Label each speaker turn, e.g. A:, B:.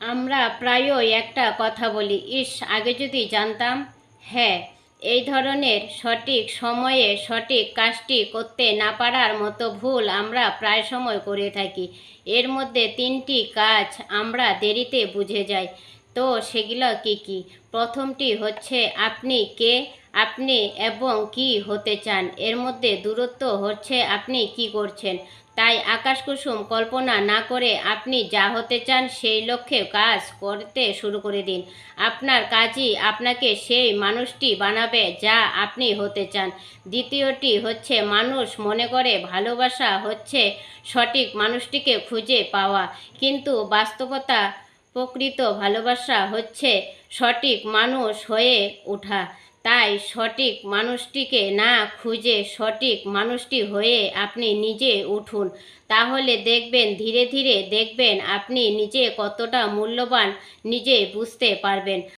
A: আমরা প্রায়ই একটা কথা বলি, ইস, আগে যদি জানতাম হ্যাঁ এই ধরনের সঠিক সময়ে সঠিক কাজটি করতে না পারার মতো ভুল আমরা প্রায় সময় করে থাকি। এর মধ্যে তিনটি কাজ আমরা দেরিতে বুঝে যাই। তো সেগুলো কি কি? প্রথমটি হচ্ছে, আপনি কে? আপনি এবং কি হতে চান? এর মধ্যে দূরত্ব হচ্ছে আপনি কি করছেন। তাই আকাশ কুসুম কল্পনা না করে আপনি যা হতে চান সেই লক্ষ্যে কাজ করতে শুরু করে দিন। আপনার কাজই আপনাকে সেই মানুষটি বানাবে যা আপনি হতে চান। দ্বিতীয়টি হচ্ছে মানুষ মনে করে ভালোবাসা হচ্ছে সঠিক মানুষটিকে খুঁজে পাওয়া। কিন্তু বাস্তবতা, প্রকৃত ভালোবাসা হচ্ছে সঠিক মানুষ হয়ে ওঠা। তাই সঠিক মানুষটিকে না খুঁজে সঠিক মানুষটি হয়ে আপনি নিজে উঠুন। তাহলে দেখবেন, ধীরে ধীরে দেখবেন আপনি নিজে কতটা মূল্যবান, নিজে বুঝতে পারবেন।